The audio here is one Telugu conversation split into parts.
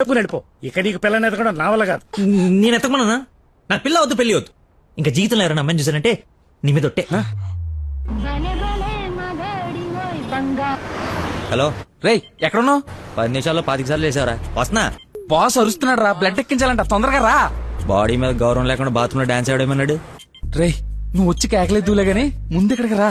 చెప్పుకుని వెళ్ళిపో ఇక నీకు పిల్లని ఎదగడం నా వల్ల కాదు. నేను ఎత్తకమన్నా నాకు పిల్ల వద్దు పెళ్ళి వద్దు. ఇంకా జీవితంలో ఎవరైనా అమ్మాయిని చూసానంటే నీ మీద ఒట్టే. హలో. రేయ్ ఎక్కడున్నావు? పది నిమిషాల్లో పాతిక సార్లు వేసావరా వస్తున్నా? బాస్ అరుస్తున్నాడు రా. బ్లడ్ ఎక్కించాలంట. తొందరగా రా. బాడీ మీద గౌరవం లేకుండా బాత్రూమ్లో డాన్స్ ఆడేమన్నాడు రేయ్ నువ్వు వచ్చి కేకలేదులే గాని ముందు ఇక్కడికి రా.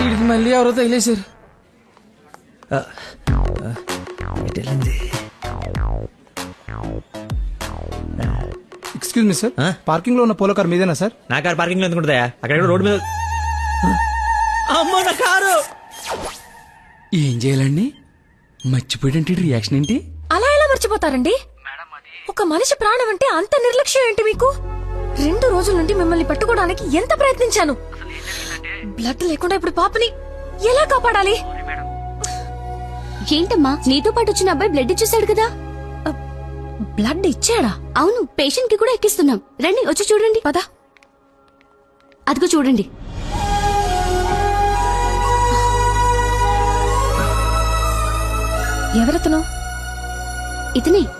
వీడికి మళ్ళీ ఎవరో తగిలేశారు. వెళ్ళింది? Excuse me sir? పార్కింగ్లో ఉన్న పోలో కార్ మీదేనా సార్ నా కారు పార్కింగ్లో ఎందుకుంటుందా అక్కడ రోడ్డు మీద అమ్మో నా కారు! ఏం చేయాలండి? మర్చిపోయాడంటే రియాక్షన్ ఏంటి? అలా ఎలా మర్చిపోతారండి? ఒక మనిషి ప్రాణం అంటే అంత నిర్లక్ష్యం ఏంటి మీకు? రెండు రోజుల నుండి మిమ్మల్ని పట్టుకోవడానికి ఎంత ప్రయత్నించాను? బ్లడ్ లేకుండా ఇప్పుడు పాపని ఎలా కాపాడాలి? ఏంటమ్మా? నీతో పాటు వచ్చిన అబ్బాయి బ్లడ్ ఇచ్చేసాడు కదా? బ్లడ్ ఇచ్చాడా? అవును పేషెంట్కి కూడా ఎక్కిస్తున్నాం. రండి వచ్చి చూడండి. పదా. అదిగో చూడండి. ఎవరతను? ఇతనే.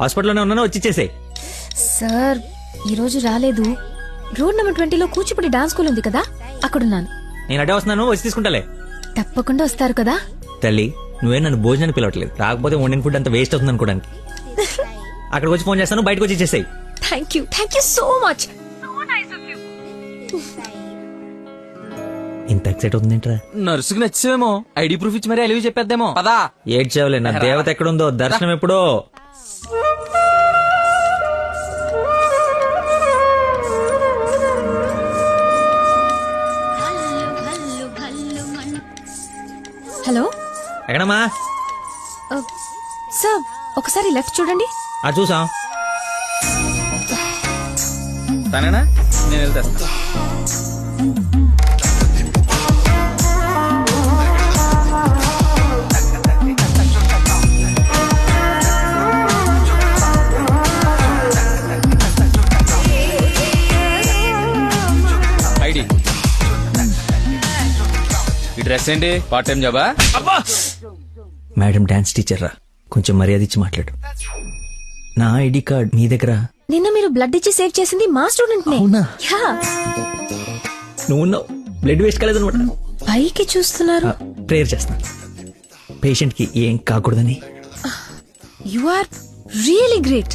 హాస్పిటల్లోనే ఉన్నాను? వచ్చి ఇచ్చేసేయ్. సార్ ఈ రోజు రాలేదు. రోడ్ నెంబర్ ట్వంటీలో కూచిపూడి డాన్స్ స్కూల్ ఉంది కదా? అక్కడున్నాను. నేను అడే వస్తున్నాను వచ్చి తీసుకుంటాలే. తప్పకుండా వస్తారు కదా? తల్లి నువ్వే నన్ను భోజనానికి పిలవట్లేదు. రాకపోతే వండిన ఫుడ్ అంత వేస్ట్ అవుతుంది అనుకోడానికి. అక్కడికి వచ్చి ఫోన్ చేస్తాను బయటకు వచ్చి ఇచ్చేసేయ్. Thank you thank you so much ఇంత ఎక్సైట్ అవుతుందేంట్రా? నర్సుకి నచ్చేమో ఐడి ప్రూఫ్ ఇచ్చి మరీ అలివి చెప్పేద్దేమో. పదా. ఏడ్చావులే నా దేవత ఎక్కడుందో? దర్శనం ఎప్పుడో? ఎక్కడమ్మా? సార్ ఒకసారి లెఫ్ట్ చూడండి. ఆ చూసాం. తనేనా? నేను వెళ్తేస్తా. ఐడి. ఈ డ్రెస్ ఏంటి? పార్ట్ టైం జాబా? మేడం డాన్స్ టీచర్ రా. కొంచెం మర్యాద ఇచ్చి మాట్లాడు. నా ఐడి కార్డ్ మీ దగ్గర? నిన్న మీరు బ్లడ్ ఇచ్చి సేవ్ చేసింది మా స్టూడెంట్ అవునా? నువ్వు ఉన్నావు. బ్లడ్ వేస్ట్ కాలేదు అనమాట పైకి చూస్తున్నారు. ప్రేయర్ చేస్తాను పేషెంట్కి ఏం కాకూడదని? You are really great.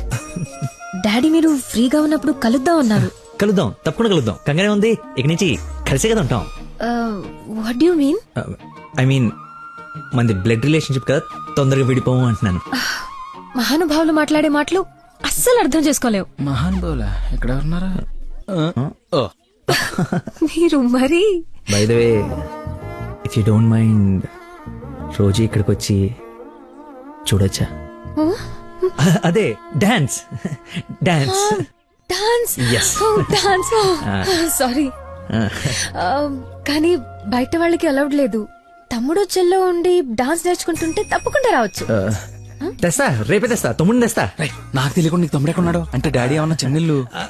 Daddy మీరు ఫ్రీగా ఉన్నప్పుడు కలుద్దాం అన్నారు. కలుద్దాం. తప్పకుండా కలుద్దాం. కంగానే ఉంది. ఇక నుంచి కలిసే కదా ఉంటాం. What you mean I mean మనది బ్లడ్ రిలేషన్షిప్ కదా తొందరగా విడిపోము అంటున్నాను. మహానుభావులు మాట్లాడే మాటలు అస్సలు అర్థం చేసుకోలేవు. మహాన్ బౌలా ఎక్కడ ఉన్నారా ఓ. మీరు మరీ? By the way if you don't mind రోజు ఇక్కడికి వచ్చి చూడొచ్చా అదే dance dance dance Yes. Dance sorry కానీ బయట వాళ్ళకి అలౌడ్ లేదు. తమ్ముడు చెల్లో ఉండి డాన్స్ నేర్చుకుంటుంటే తప్పకుండా రావచ్చు. తెస్తా రేపే తెస్తా తమ్ముడిని తెస్తా. నాకు తెలియకుండా నీకు తమ్ముడు ఎక్కడ ఉన్నాడు అంటే డాడీ ఏమన్నా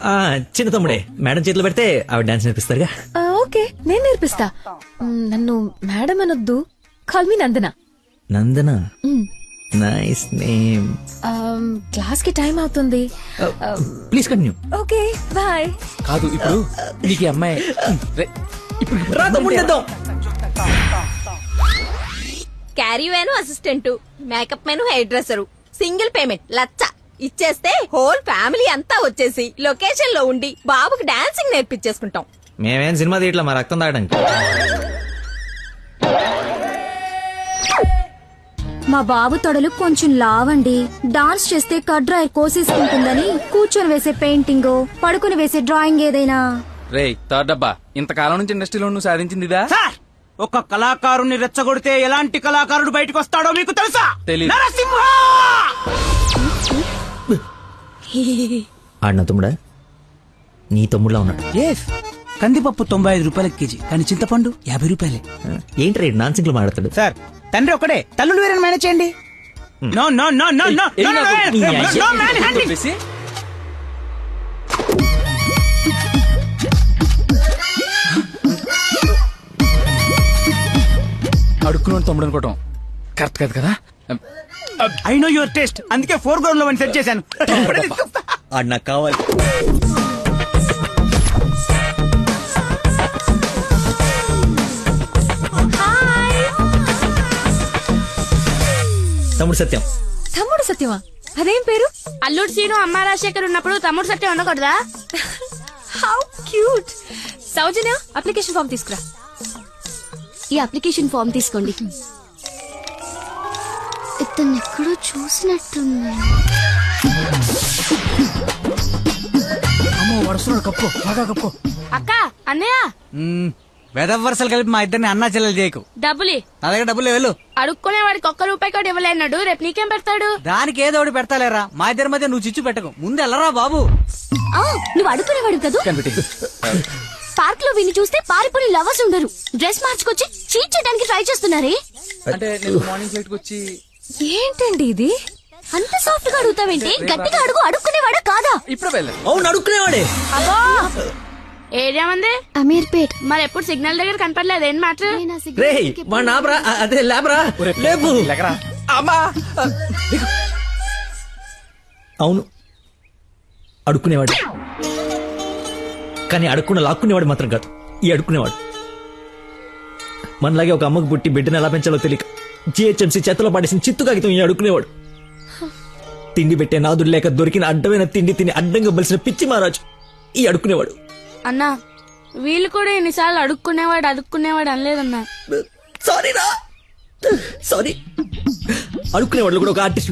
ఆ, చిన్న తమ్ముడే. మేడం చేతిలో పెడితే ఆవిడ డాన్స్ నేర్పిస్తారుగా? ఓకే నేను నేర్పిస్తా. నన్ను మేడం అనొద్దు call me Nandana. Nandana? Nice name క్లాస్కి టైం అవుతుంది. Please continue. Okay bye. కాదు ఇప్పుడు నీకు అమ్మాయి రే, ఇప్పుడు రా తమ్ముడిని తెద్దాం. Caravan assistant makeup men hair dresser. Single payment లచ్చ. ఇచ్చేస్తే హోల్ ఫ్యామిలీ అంతా వచ్చేసి లొకేషన్లో ఉండి బాబుకి డాన్సింగ్ నేర్పించేసుకుంటాం. మేమేం సినిమా తీయట్లా మా రక్తం తాగడానికి. మా బాబు తొడలు కొంచెం లావండి. డాన్స్ చేస్తే కట్ డ్రైర్ కోసేసుకుంటుందని కూర్చొని వేసే పెయింటింగ్ పడుకుని వేసే డ్రాయింగ్ ఏదైనా. రే థర్డ్ డబ్బా ఇంతకాలం నుంచి ఇండస్ట్రీలో నువ్వు సాధించింది ఇదా సార్! ఒక కళాకారుని రెచ్చగొడితే ఎలాంటి కళాకారుడు బయటకు వస్తాడో మీకు తెలుసా. నరసింహ ఆడిన తమ్ముడా నీ తమ్ముడులా ఉన్నాడు కందిపప్పు తొంభై ఐదు రూపాయల కేజీ కానీ చింతపండు యాభై రూపాయలే ఏంటి రేడు నాన్సింగ్లో మాట్లాడతాడు సార్ తండ్రి ఒకడే తల్లులు వేరే మేనేజ్ చేయండి no no no no no no no man handing చెప్పేసి అడుక్కున్నాడు తమ్ముడు అనుకోవటం కరెక్ట్ కాదు కదా? ఐ నో యువర్ టేస్ట్ అందుకే ఫోర్ గ్రౌండ్లో సెట్ చేశాను. నాకు కావాలి. తమ్ముడు సత్యం. తమ్ముడు సత్యమా? అదేం పేరు? అల్లుడు సీను అమ్మ రాజశేఖర్ ఉన్నప్పుడు తమ్ముడు సత్యం ఉండకూడదా how cute Soujanya application form తీసుకురా. ఈ అప్లికేషన్ ఫామ్ తీసుకోండి. ఇతను ఎక్కడో చూసినట్టుంది. అమ్మో వరుసలు కప్పు బాగా కప్పు అక్క అన్నయ్య. వెదవరసలు కలిపి మా ఇద్దరిని అన్నా చెల్లెలు చేయకు. డబ్బులి. నా దగ్గర డబ్బులు వెళ్ళు. అడుక్కునే వాడికి ఒక్క రూపాయి కూడా ఇవ్వలేనాడు రేపు నీకేం పెడతాడు? దానికి ఏదో ఒకటి పెడతాలేరా? మా ఇద్దరి మధ్య నువ్వు చిచ్చు పెట్టకు. ముందు వెళ్ళరా బాబు. నువ్వు అడుగుతునేవాడు కదా? పార్క్లో విని చూస్తే పారిపోయి లవర్స్ ఉండరు. డ్రెస్ మార్చుకొచ్చి చీట్ చేయడానికి ట్రై చేస్తున్నారే? అంటే నేను మార్నింగ్ ఫ్లైట్కి వచ్చి ఏంటండి ఇది? అంత సాఫ్ట్గా అడుగుతావేంటి? గట్టిగా అడుగు అడుక్కునేవాడా కాదా? ఇప్పుడే వెళ్ళాను అవును అడుక్కునేవాడే. అబ్బో! ఏరియా మంది అమీర్పేట్. మరి ఎప్పుడు సిగ్నల్ దగ్గర కనపడలేదు ఏం మ్యాటర్? రే మా నాబ్రా అదే లేబ్రా? లేపు అమ్మా! అవును. అడుక్కునేవాడు. కానీ అడుక్కున్న లాక్కునేవాడు మాత్రం కాదు. ఈ అడుక్కునేవాడు. మనలాగే ఒక అమ్మకు పుట్టి బిడ్డను ఎలా పెంచాలో తెలియక జిహెచ్ఎంసీ చేతిలో పడేసిన చిత్తు కాగితం ఈ అడుక్కునేవాడు. తిండి పెట్టే నాదుడు లేక దొరికిన అడ్డమైన తిండి తిని అడ్డంగా బలిసిన పిచ్చి మహారాజు ఈ అడుక్కునేవాడు. అన్నా వీళ్ళు కూడా ఎన్నిసార్లు అడుక్కునేవాడు అడుక్కునేవాడు అనలేదన్నా. సారీ రా. సారీ. అడుక్కునేవాడు కూడా ఒక ఆర్టిస్ట్ ఉంటాడు.